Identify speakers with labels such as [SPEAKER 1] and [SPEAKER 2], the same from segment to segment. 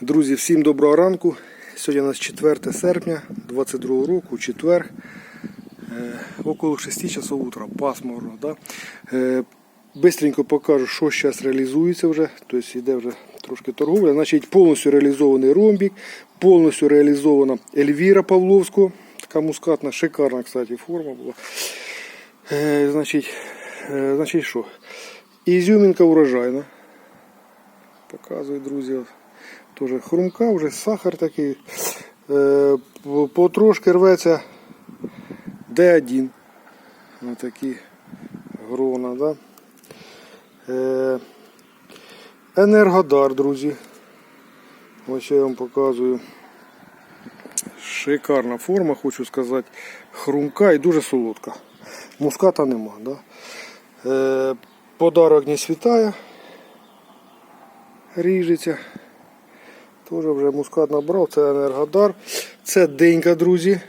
[SPEAKER 1] Друзі, всім доброго ранку. Сьогодні у нас 4 серпня 22 року, четвер. Е, около 6 часов утра, пасмурно. Да? Е, бистренько покажу, що зараз реалізується вже. Тобто йде вже трошки торговля. Значить, повністю реалізований ромбік, повністю реалізована Ельвіра Павловського. Така мускатна, шикарна, кстати, форма була. Е, значить, значить, що? Ізюмінка урожайна. Показую, друзі. Тоже хрумка, вже сахар такий. Е, потрошки рветься Д1. Ось такі грона, да? Е, Енергодар, друзі. Ось я вам показую. Шикарна форма, хочу сказати. Хрумка і дуже солодка. Муската нема. Да? Е, подарок не світає. Ріжеться. Теж вже мускат набрав, це енергодар. Це денька, друзі.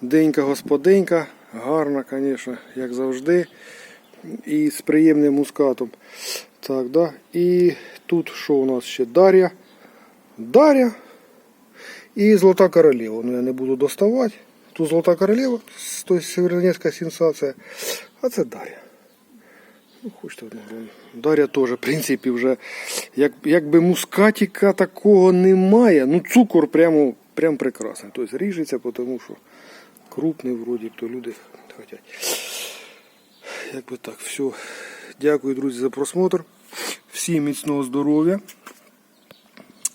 [SPEAKER 1] Денька господинька. Гарна, звісно, як завжди. І з приємним мускатом. Так, да. І тут що у нас ще? Дар'я. Дар'я. І Золота королева. Ну я не буду доставати. Тут Золота королева, тобто Северодонецька сенсація. А це Дар'я. Ну, хочете одну. Дар'я теж, в принципі, вже як, якби мускатика такого немає. Ну, цукор прямо, прямо прекрасний. Тобто ріжеться, тому що крупний вроді, то люди хочуть. Якби так, все. Дякую, друзі, за просмотр. Всім міцного здоров'я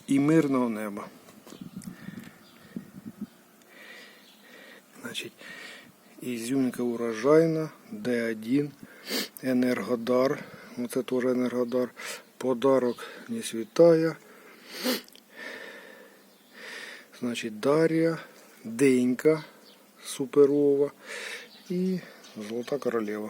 [SPEAKER 1] і мирного неба. Значить, Ізюмка урожайна, Д1, Енергодар. Оце теж Енергодар. Подарок не світає. Значить, Дар'я, Денька суперова і Золота королева.